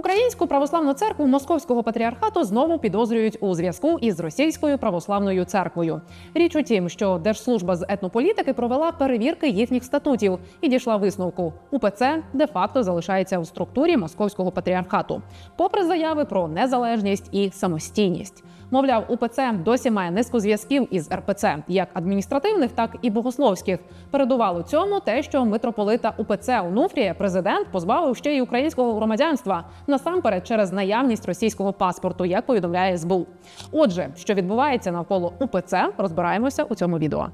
Українську православну церкву Московського патріархату знову підозрюють у зв'язку із російською православною церквою. Річ у тім, що Держслужба з етнополітики провела перевірки їхніх статутів і дійшла висновку. УПЦ де-факто залишається у структурі Московського патріархату, попри заяви про незалежність і самостійність. Мовляв, УПЦ досі має низку зв'язків із РПЦ, як адміністративних, так і богословських. Передувало цьому те, що митрополита УПЦ Онуфрія президент позбавив ще й українського громадянства насамперед через наявність російського паспорту, як повідомляє СБУ. Отже, що відбувається навколо УПЦ, розбираємося у цьому відео.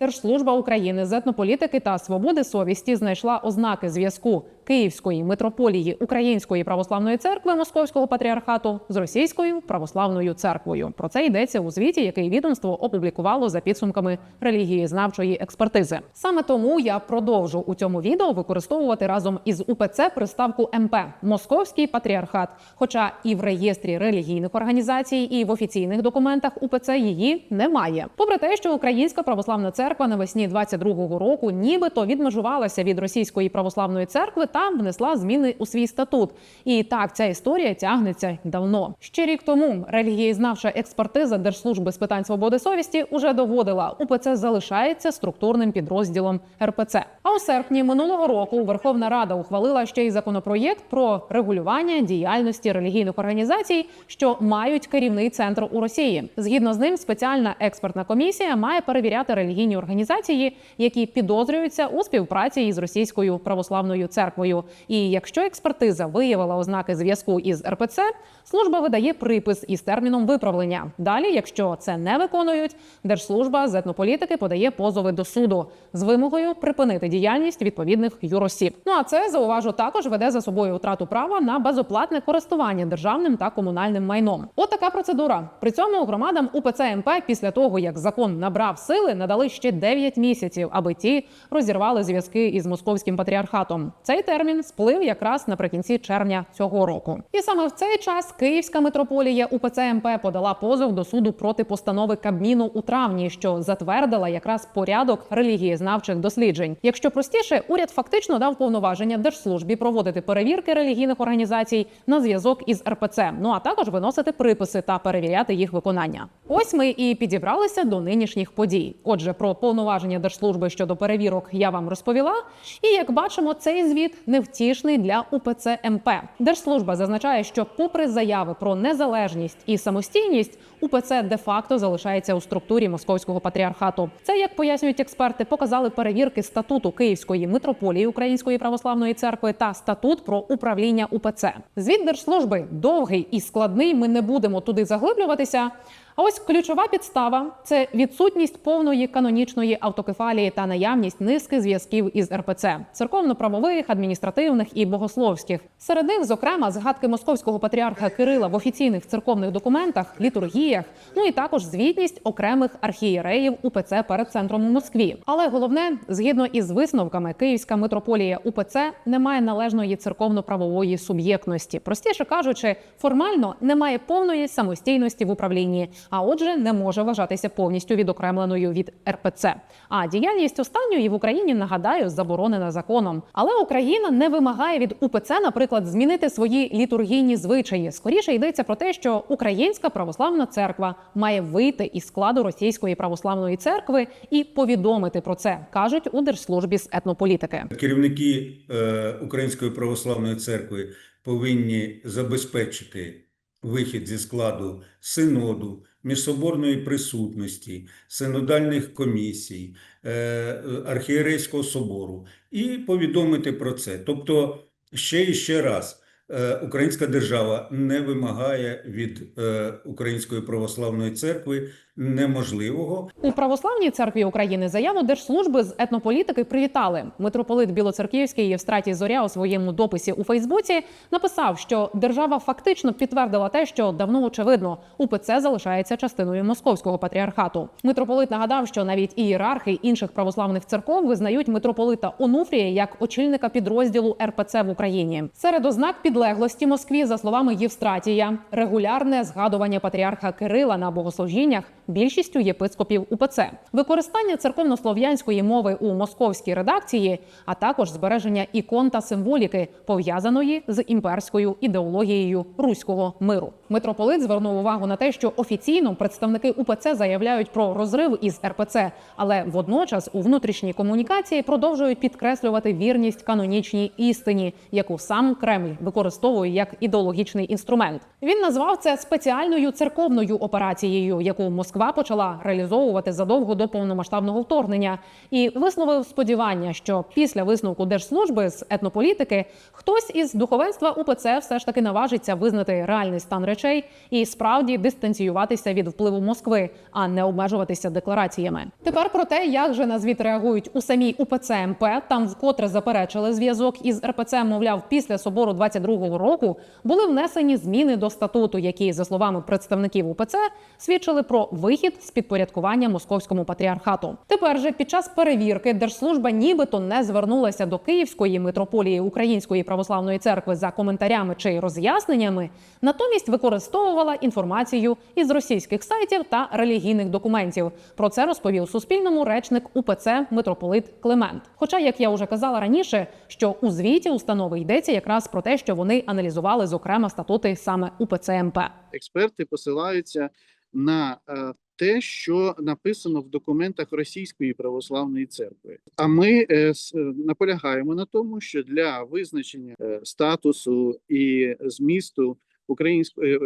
Держслужба України з етнополітики та свободи совісті знайшла ознаки зв'язку Київської митрополії Української православної церкви Московського патріархату з Російською православною церквою. Про це йдеться у звіті, який відомство опублікувало за підсумками релігієзнавчої експертизи. Саме тому я продовжу у цьому відео використовувати разом із УПЦ приставку МП Московський патріархат. Хоча і в реєстрі релігійних організацій, і в офіційних документах УПЦ її немає. Попри те, що Українська православна церква навесні 22-го року нібито відмежувалася від російської православної церкви та внесла зміни у свій статут. І так ця історія тягнеться давно. Ще рік тому релігієзнавча експертиза Держслужби з питань свободи совісті уже доводила, УПЦ залишається структурним підрозділом РПЦ. А у серпні минулого року Верховна Рада ухвалила ще й законопроєкт про регулювання діяльності релігійних організацій, що мають керівний центр у Росії. Згідно з ним, спеціальна експертна комісія має перевіряти релігійні організації, які підозрюються у співпраці із російською православною церквою. І якщо експертиза виявила ознаки зв'язку із РПЦ, служба видає припис із терміном виправлення. Далі, якщо це не виконують, держслужба з етнополітики подає позови до суду з вимогою припинити діяльність відповідних юросіб. Ну а це зауважу також веде за собою втрату права на безоплатне користування державним та комунальним майном. От така процедура. При цьому громадам УПЦ МП після того, як закон набрав сили, надали ще 9 місяців, аби ті розірвали зв'язки із московським патріархатом. Цей термін сплив якраз наприкінці червня цього року. І саме в цей час Київська митрополія УПЦ МП подала позов до суду проти постанови Кабміну у травні, що затвердила якраз порядок релігієзнавчих досліджень. Якщо простіше, уряд фактично дав повноваження держслужбі проводити перевірки релігійних організацій на зв'язок із РПЦ. Ну а також виносити приписи та перевіряти їх виконання. Ось ми і підібралися до нинішніх подій. Отже, про повноваження держслужби щодо перевірок я вам розповіла. І як бачимо, цей звіт невтішний для УПЦ МП. Держслужба зазначає, що, попри заяви про незалежність і самостійність, УПЦ де-факто залишається у структурі московського патріархату. Це як пояснюють експерти, показали перевірки статуту Київської митрополії Української православної церкви та статут про управління УПЦ. Звіт держслужби довгий і складний. Ми не будемо туди заглиблюватися. А ось ключова підстава це відсутність повної канонічної автокефалії та наявність низки зв'язків із РПЦ церковно-правових, адміністративних і богословських. Серед них, зокрема, згадки московського патріарха Кирила в офіційних церковних документах, літургіях, ну і також звітність окремих архієреїв УПЦ перед центром у Москві. Але головне, згідно із висновками, Київська митрополія УПЦ не має належної церковно-правової суб'єктності. Простіше кажучи, формально не має повної самостійності в управлінні а отже, не може вважатися повністю відокремленою від РПЦ. А діяльність останньої в Україні нагадаю заборонена законом. Але Україна не вимагає від УПЦ, наприклад, змінити свої літургійні звичаї. Скоріше йдеться про те, що Українська православна церква має вийти із складу російської православної церкви і повідомити про це, кажуть у держслужбі з етнополітики. Керівники е, Української православної церкви повинні забезпечити вихід зі складу синоду, міжсоборної присутності, синодальних комісій, е, архієрейського собору і повідомити про це. Тобто, ще і ще раз. Е, Українська держава не вимагає від е, Української православної церкви неможливого, У православній церкві України заяву держслужби з етнополітики привітали. Митрополит Білоцерківський Євстратій Зоря у своєму дописі у Фейсбуці написав, що держава фактично підтвердила те, що давно очевидно УПЦ залишається частиною московського патріархату. Митрополит нагадав, що навіть ієрархи інших православних церков визнають митрополита Онуфрія як очільника підрозділу РПЦ в Україні. Серед ознак підозрюваних підлеглості Москві, за словами Євстратія, регулярне згадування патріарха Кирила на богослужіннях більшістю єпископів УПЦ, використання церковнослов'янської мови у московській редакції, а також збереження ікон та символіки, пов'язаної з імперською ідеологією руського миру. Митрополит звернув увагу на те, що офіційно представники УПЦ заявляють про розрив із РПЦ, але водночас у внутрішній комунікації продовжують підкреслювати вірність канонічній істині, яку сам Кремль використовує як ідеологічний інструмент. Він назвав це спеціальною церковною операцією, яку Москва почала реалізовувати задовго до повномасштабного вторгнення, і висловив сподівання, що після висновку держслужби з етнополітики хтось із духовенства УПЦ все ж таки наважиться визнати реальний стан речей і справді дистанціюватися від впливу Москви, а не обмежуватися деклараціями. Тепер про те, як же на звіт реагують у самій УПЦ МП, там вкотре заперечили зв'язок із РПЦ, мовляв, після собору 22-го року були внесені зміни до статуту, які, за словами представників УПЦ, свідчили про вихід з підпорядкування московському патріархату. Тепер же під час перевірки держслужба нібито не звернулася до Київської митрополії Української православної церкви за коментарями чи роз'ясненнями, натомість використовувала інформацію із російських сайтів та релігійних документів. Про це розповів Суспільному речник УПЦ митрополит Климент. Хоча, як я вже казала раніше, що у звіті установи йдеться якраз про те, що вони аналізували зокрема статути саме УПЦ МП. експерти посилаються на е, те, що написано в документах Російської православної церкви. А ми е, е, наполягаємо на тому, що для визначення статусу і змісту української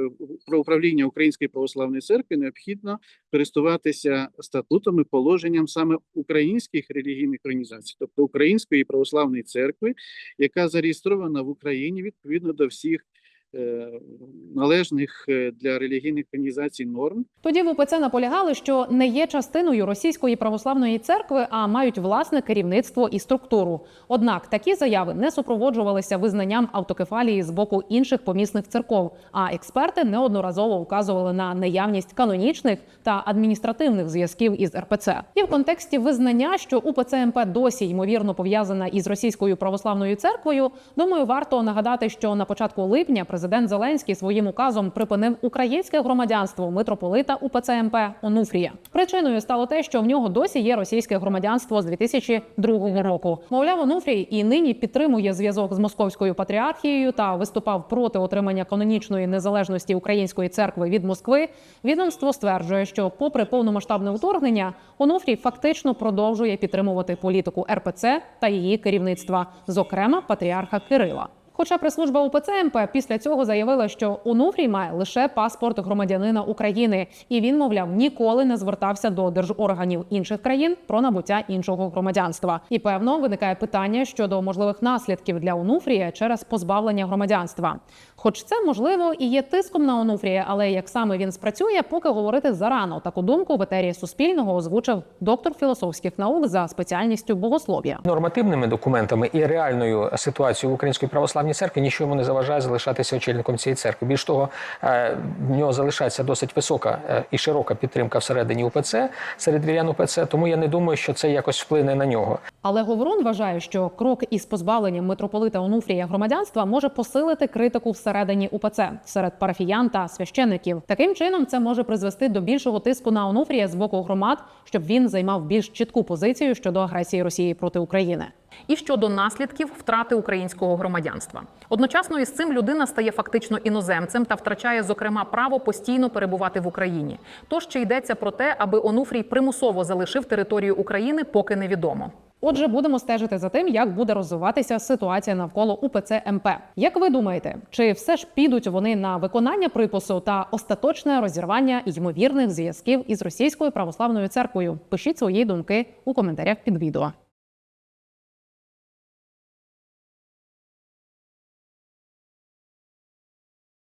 про управління Української православної церкви необхідно користуватися статутом і положенням саме українських релігійних організацій, тобто Української православної церкви, яка зареєстрована в Україні відповідно до всіх належних е, для релігійних організацій норм. Тоді в УПЦ наполягали, що не є частиною російської православної церкви, а мають власне керівництво і структуру. Однак такі заяви не супроводжувалися визнанням автокефалії з боку інших помісних церков. А експерти неодноразово вказували на наявність канонічних та адміністративних зв'язків із РПЦ. І в контексті визнання, що УПЦ МП досі ймовірно пов'язана із російською православною церквою, думаю, варто нагадати, що на початку липня президент Зеленський своїм указом припинив українське громадянство митрополита УПЦ МП Онуфрія. Причиною стало те, що в нього досі є російське громадянство з 2002 року. Мовляв, Онуфрій і нині підтримує зв'язок з московською патріархією та виступав проти отримання канонічної незалежності української церкви від Москви. Відомство стверджує, що, попри повномасштабне вторгнення, Онуфрій фактично продовжує підтримувати політику РПЦ та її керівництва, зокрема патріарха Кирила. Хоча прес-служба УПЦ МП після цього заявила, що Онуфрій має лише паспорт громадянина України, і він, мовляв, ніколи не звертався до держорганів інших країн про набуття іншого громадянства. І певно виникає питання щодо можливих наслідків для Онуфрія через позбавлення громадянства. Хоч це можливо і є тиском на Онуфрія, але як саме він спрацює, поки говорити зарано. Таку думку в етері Суспільного озвучив доктор філософських наук за спеціальністю богослов'я. нормативними документами і реальною ситуацією в Української православній церкві нічого йому не заважає залишатися очільником цієї церкви. Більш того, е, в нього залишається досить висока е, і широка підтримка всередині УПЦ серед вірян УПЦ. Тому я не думаю, що це якось вплине на нього. Але Говорун вважає, що крок із позбавленням митрополита Онуфрія громадянства може посилити критику всередині УПЦ серед парафіян та священиків. Таким чином, це може призвести до більшого тиску на Онуфрія з боку громад, щоб він займав більш чітку позицію щодо агресії Росії проти України. І щодо наслідків втрати українського громадянства, одночасно із цим людина стає фактично іноземцем та втрачає, зокрема, право постійно перебувати в Україні. Тож ще йдеться про те, аби Онуфрій примусово залишив територію України, поки невідомо. Отже, будемо стежити за тим, як буде розвиватися ситуація навколо УПЦ МП. Як ви думаєте, чи все ж підуть вони на виконання припису та остаточне розірвання ймовірних зв'язків із російською православною церквою? Пишіть свої думки у коментарях під відео.